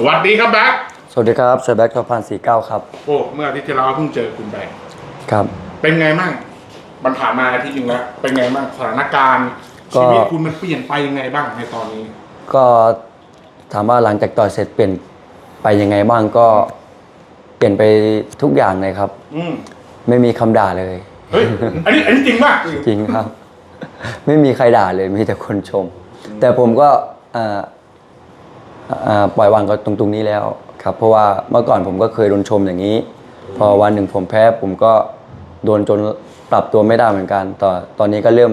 สวัสดีครับแบ็คสวัสดีครับเซอร์แบ็กทอพันสี่เก้าครับ โอ้เมื่ออาทิตย์ที่แล้วเพิ่งเจอคุณแบ็คครับ เป็นไงมั่งมันผ่านมาอาทิตย์หนึงแล้ว เป็นไงบ้างสถานการณ์ก็ ชีวิตคุณมันเปลี่ยนไปยังไงบ้างในตอนนี้ ก็ถามว่าหลังจากต่อยเสร็จเปลี่ยนไปยังไงบ้างก็ เปลี่ยนไปทุกอย่างเลยครับ อืมไม่มีคำด่าเลย เฮ้ยอันนี้อันนี้จริงป่ะจริงครับ ไม่มีใครด่าเลยมีแต่คนชม แต่ผมก็อ่า อ่าปล่อยวางก็ตรงตรงนี้แล้วครับ เพราะว่าเมื่อก่อนผมก็เคยโดนชมอย่างนี้ พอวันหนึ่งผมแพ้ผมก็โดนจนปรับตัวไม่ได้เหมือนกันตอนตอนนี้ก็เริ่ม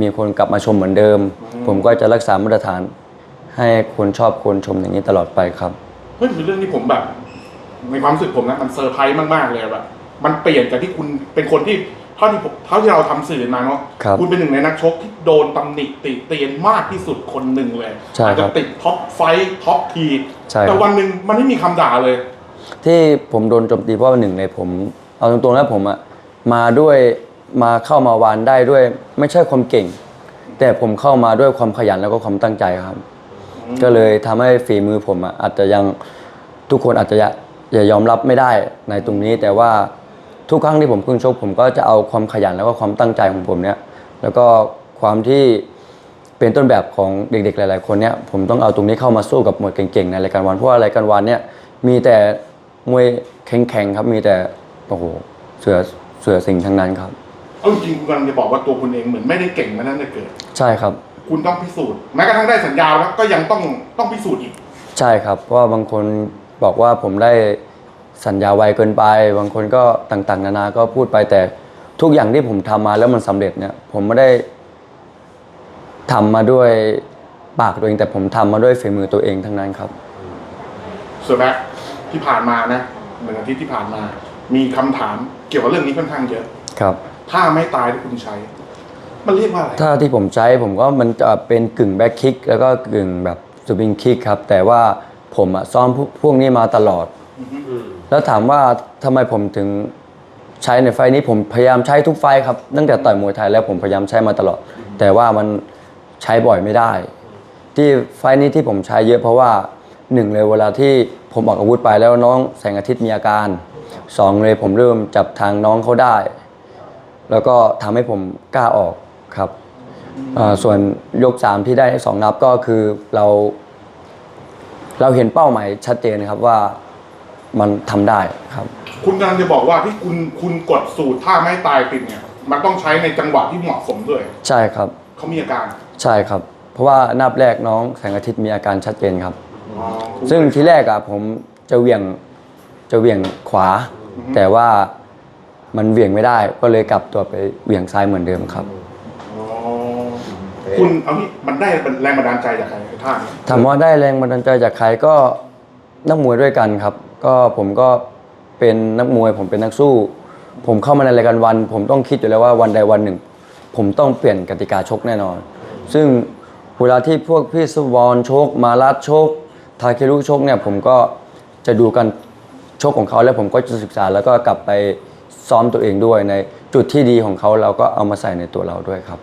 มีคนกลับมาชมเหมือนเดิม ผมก็จะรักษามาตรฐาน ให้คนชอบคนชมอย่างนี้ตลอดไปครับ เฮ้ยเป็นเรื่องที่ผมแบบ ในความรู้สึกผมนะมันเซอร์ไพรส์มากๆเลยแบบ มันเปลี่ยนจากที่คุณเป็นคนที่ เท่าที่ผมเท่าที่เราทำสื่อมาเนาะครับณเป็นหนึ่งในนักชกที่โดนตำหนิติเตียนมากที่สุดคนหนึ่งเลยใช่อาจครัจะบติดท็อปไฟท์ท็อปทีใช่ครับแต่วันหนึ่งมันไม่มีคำด่าเลย ที่ผมโดนโจมตีเพราะว่าหนึ่งเลยผม เอาตรงๆแล้วผมอะมาด้วยมาเข้ามาวานได้ด้วย ไม่ใช่ความเก่ง แต่ผมเข้ามาด้วยความขยันแล้วก็ความตั้งใจครับ ก็เลยทำให้ฝีมือผมอะอาจจะยังทุกคนอาจจะอย่าอย่ายอมรับไม่ได้ในตรงนี้แต่ว่า ทุกครั้งที่ผมขึ้นชกผมก็จะเอาความขยันแล้วก็ความตั้งใจของผมเนี่ยแล้วก็ความที่เป็นต้นแบบของเด็กๆหลาย ๆ คนเนี่ยผมต้องเอาตรงนี้เข้ามาสู้กับมวยเก่งๆในรายการวันเพราะว่ารายการวันเนี่ยมีแต่มวยแข็งๆครับมีแต่โอ้โหเสือเสือสิงห์ทั้งนั้นครับเอาจริงๆคุณกำลังจะบอกว่าตัวคุณเองเหมือนไม่ได้เก่งมาตั้งแต่เกิด ใช่ครับ คุณต้องพิสูจน์แม้กระทั่งได้สัญญาแล้วก็ยังต้องต้องพิสูจน์อีก ใช่ครับเพราะว่าบางคนบอกว่าผมได้ สัญญาไวเกินไป บางคนก็ต่างๆ นานาก็พูดไปแต่ทุกอย่างที่ผมทำมาแล้วมันสำเร็จเนี่ย ผมไม่ได้ทำมาด้วยปากตัวเอง แต่ผมทำมาด้วยฝีมือตัวเองทั้งนั้นครับ ส่วนแบ็คที่ผ่านมานะหนึ่งอาทิตย์ที่ผ่านมา มีคำถามเกี่ยวกับเรื่องนี้ค่อนข้างเยอะครับ ถ้าไม่ตายที่คุณใช้ มันเรียกว่าอะไรถ้าที่ผมใช้ผมก็มันจะเป็นกึ่งแบ็คคิกแล้วก็กึ่งแบบสวิงคิกครับ แต่ว่าผมอะซ้อมพวกพวกนี้มาตลอด แล้วถามว่าทำไมผมถึงใช้ในไฟล์นี้ผมพยายามใช้ทุกไฟล์ครับตั้งแต่ต่อยมวยไทยแล้วผมพยายามใช้มาตลอด แต่ว่ามันใช้บ่อยไม่ได้ ที่ไฟล์นี้ที่ผมใช้เยอะเพราะว่าหนึ่งเลยเวลาที่ผมออกอาวุธไปแล้วน้องแสงอาทิตย์มีอาการสองเลยผมเริ่มจับทางน้องเขาได้ แล้วก็ทำให้ผมกล้าออกครับอ่าส่วนยกสามที่ได้สองนับก็คือเรา เราเห็นเป้าหมายชัดเจนครับว่า มันทำได้ครับ คุณกำลังจะบอกว่าที่คุณคุณกดสูตรท่าไม่ตายปิดเนี่ย มันต้องใช้ในจังหวะที่เหมาะสมด้วยใช่ครับ เขามีอาการใช่ครับ เพราะว่านับแรกน้องแสงอาทิตย์มีอาการชัดเจนครับ อ๋อซึ่งทีแรกอะผมจะเหวี่ยงจะเหวี่ยงขวา แต่ว่ามันเหวี่ยงไม่ได้ ก็เลยกลับตัวไปเหวี่ยงซ้ายเหมือนเดิมครับอ๋อคุณเอางี้มันได้แรงบันดาลใจจากใครไอ้ท่านี้ถามว่าได้แรงบันดาลใจจากใครก็นักมวยด้วยกันครับ ก็ผมก็เป็นนักมวย ผมเป็นนักสู้ ผมเข้ามาในรายการวัน ผมต้องคิดอยู่แล้วว่าวันใดวันหนึ่ง ผมต้องเปลี่ยนกติกาชกแน่นอน ซึ่งเวลาที่พวกพี่สวอนชก มาลัดชก ทาเครุชกเนี่ยผมก็จะดูกันชกของเขาแล้วผมก็จะศึกษาแล้วก็กลับไปซ้อมตัวเองด้วยในจุดที่ดีของเขาเราก็เอามาใส่ในตัวเราด้วยครับ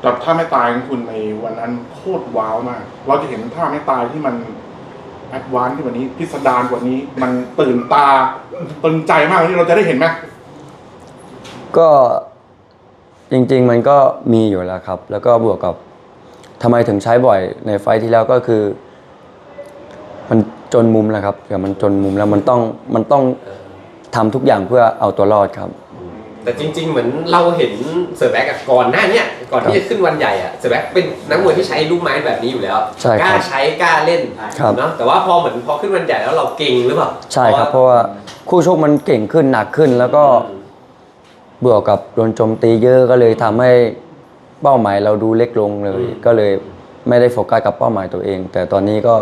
แต่ท่าไม่ตายของคุณในวันนั้นโคตรว้าวมาก เราจะเห็นท่าไม่ตายที่มัน แอดวานซ์ที่กว่านี้พิสดารกว่านี้ มันตื่นตาตื่นใจมากกว่านี้เราจะได้เห็นไหมก็จริง ๆ มันก็มีอยู่แล้วครับ แล้วก็บวกกับทำไมถึงใช้บ่อยในไฟท์ที่แล้วก็คือ มันจนมุมแล้วครับเดี๋ยวมันจนมุมแล้วมันต้องมันต้องทำทุกอย่างเพื่อเอาตัวรอดครับ แต่จริง ๆ เหมือนเราเห็นเซอร์แบ็กอะก่อนหน้าเนี้ยก่อนที่จะขึ้นวันใหญ่อะเซอร์แบ็กเป็นนักมวยที่ใช้ลูกไม้แบบนี้อยู่แล้วใช่ครับกล้าใช้กล้าเล่นครับ เนาะแต่ว่าพอเหมือนพอขึ้นวันใหญ่แล้วเราเก่งหรือเปล่าใช่ครับ เพราะว่าคู่ชกมันเก่งขึ้นหนักขึ้น แล้วก็บวกกับโดนโจมตีเยอะก็เลยทำให้เป้าหมายเราดูเล็กลงเลย ก็เลยไม่ได้โฟกัสกับเป้าหมายตัวเอง แต่ตอนนี้ก็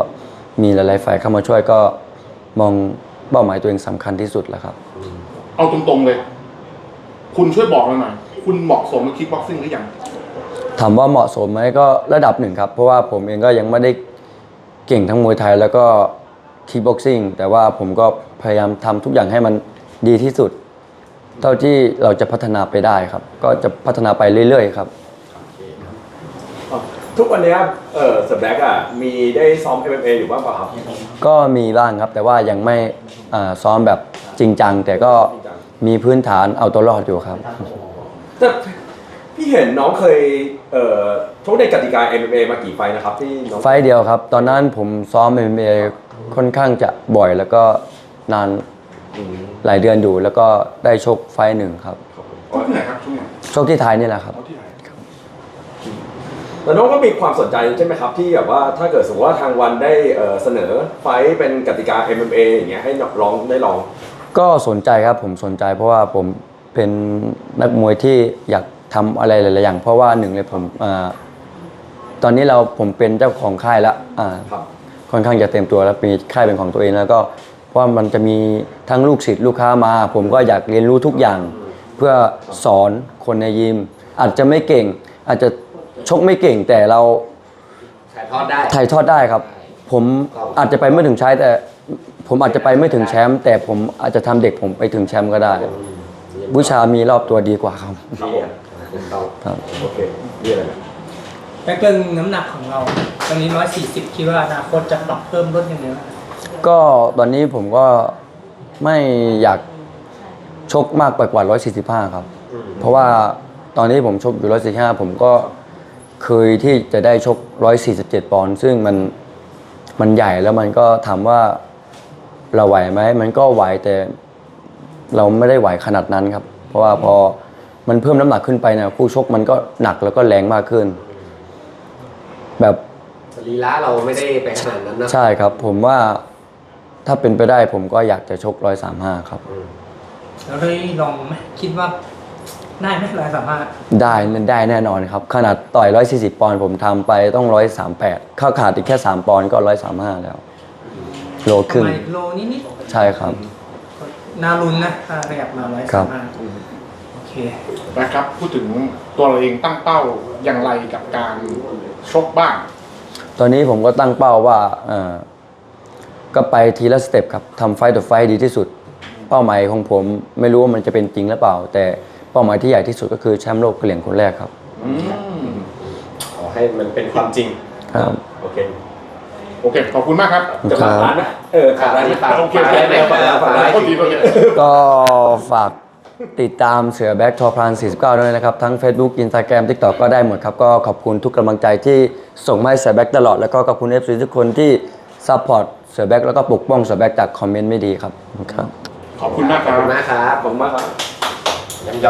มีหลายๆฝ่ายเข้ามาช่วยก็มองเป้าหมายตัวเองสำคัญที่สุดแล้วครับ เอาตรงๆเลย คุณช่วยบอกเราหน่อย คุณเหมาะสมกับคิกบ็อกซิ่งหรือยัง ถามว่าเหมาะสมไหมก็ระดับหนึ่งครับ เพราะว่าผมเองก็ยังไม่ได้เก่งทั้งมวยไทยแล้วก็คีบ็อกซิ่งแต่ว่าผมก็พยายามทำทุกอย่างให้มันดีที่สุด เท่าที่เราจะพัฒนาไปได้ครับ ก็จะพัฒนาไปเรื่อยๆครับตทุกวันเนี้ยเออเสือแบล็กอะ มีได้ซ้อม MMA อยู่บ้างเปล่าครับก็มีบ้างครับแต่ว่ายังไม่อ่าซ้อมแบบจริงจัง แต่ก็ มีพื้นฐานเอาตัวรอดอยู่ครับ แต่พี่เห็นน้องเคยเอ่อชกในกติกา MMA มากี่ไฟล์นะครับที่น้องไฟล์เดียวครับ ตอนนั้นผมซ้อม MMA ค่อนข้างจะบ่อยแล้วก็นานอืมหลายเดือนอยู่ แล้วก็ได้ชกไฟล์หนึ่งครับช่วงไหนครับช่วงไหนชกที่ไทยนี่แหละครับ เอาที่ไหนแล้วน้องก็มีความสนใจใช่ไหมครับ ที่แบบว่าถ้าเกิดสมมติว่าทางวันได้เอ่อเสนอไฟล์เป็นกติกา MMA อย่างเงี้ยให้ลองได้ลอง ก็สนใจครับผมสนใจเพราะว่าผมเป็นนักมวยที่อยากทำอะไรหลาย ๆ อย่าง เพราะว่าหนึ่งเลยผมอาตอนนี้เราผมเป็นเจ้าของค่ายแล้วอ่าครับ ค่อนข้างจะเต็มตัวแล้วมีค่ายเป็นของตัวเองแล้วก็เพราะว่ามันจะมีทั้งลูกศิษย์ลูกค้ามา ผมก็อยากเรียนรู้ทุกอย่าง เพื่อสอนคนในยิม อาจจะไม่เก่ง อาจจะชกไม่เก่งแต่เราถ่ายทอดได้ ถ่ายทอดได้ครับ ผมอาจจะไปไม่ถึงใช้แต่ ผมอาจจะไปไม่ถึงแชมป์แต่ผมอาจจะทำเด็กผมไปถึงแชมป์ก็ได้วิชามีรอบตัวดีกว่าครับ ครับผมถูกต้องครับ โอเคนี่อะไรนะแบ็คเรื่องน้ำหนักของเรา ตอนนี้ 140 คิดว่าอนาคตจะปรับเพิ่มลดยังไงบ้างก็ตอนนี้ผมก็ไม่อยากชกมากไปกว่า 145 ครับเพราะว่าตอนนี้ผมชกอยู่ 145 ผมก็เคยที่จะได้ชก 147 ปอนด์ซึ่งมันมันใหญ่แล้วมันก็ถามว่า เราไหวไหมมันก็ไหวแต่เราไม่ได้ไหวขนาดนั้นครับ เพราะว่าพอมันเพิ่มน้ำหนักขึ้นไปเนี่ยคู่ชกมันก็หนักแล้วก็แรงมากขึ้น แบบสรีระเราไม่ได้ไปขนาดนั้นนะใช่ครับ ผมว่าถ้าเป็นไปได้ผมก็อยากจะชก135ครับเราได้ลองไหมคิดว่าได้ไหมร้อยสามารถได้ได้แน่นอนครับ ขนาดต่อย 140 ปอนด์ผมทำไปต้อง 138 เข้าขาดอีกแค่ 3 ปอนด์ก็ 135 แล้ว โลครึ่งประมาณโลนิดใช่ครับๆนารุนนะถ้าขยับมาร้อยครัสาบมารถโอเค นะครับ พูดถึงตัวเราเองตั้งเป้าอย่างไรกับการชกบ้าง ตอนนี้ผมก็ตั้งเป้าว่าเอ่อก็ไปทีละสเต็ปครับทำไฟต์ต่อไฟต์ดีที่สุด เป้าหมายของผมไม่รู้ว่ามันจะเป็นจริงหรือเปล่า แต่เป้าหมายที่ใหญ่ที่สุดก็คือแชมป์โลกเหรียญคนแรกครับ อืม ขอให้มันเป็นความจริง ครับ โอเคโอ เค ขอบคุณมากครับจะฝากร้านนะเออฝากร้านฝากโอเคฝากได้ไหมฝากร้านฝากได้โทษทีโทษทีก็ฝากติดตามเสือแบ็กทอพลาน49 ด้วยนะครับ ทั้ง Facebook Instagram TikTok ก็ได้หมดครับ ก็ขอบคุณทุกกำลังใจที่ส่งมาให้เสือแบ็กตลอด แล้วก็ขอบคุณ FC ทุกคนที่ซัพพอร์ตเสือแบ็กแล้วก็ปกป้องเสือแบ็กจากคอมเมนต์ไม่ดีครับขอบคุณครับ ขอบคุณมากคขอบรับคุณมากครับ ขอบคุณมากครับย้ำ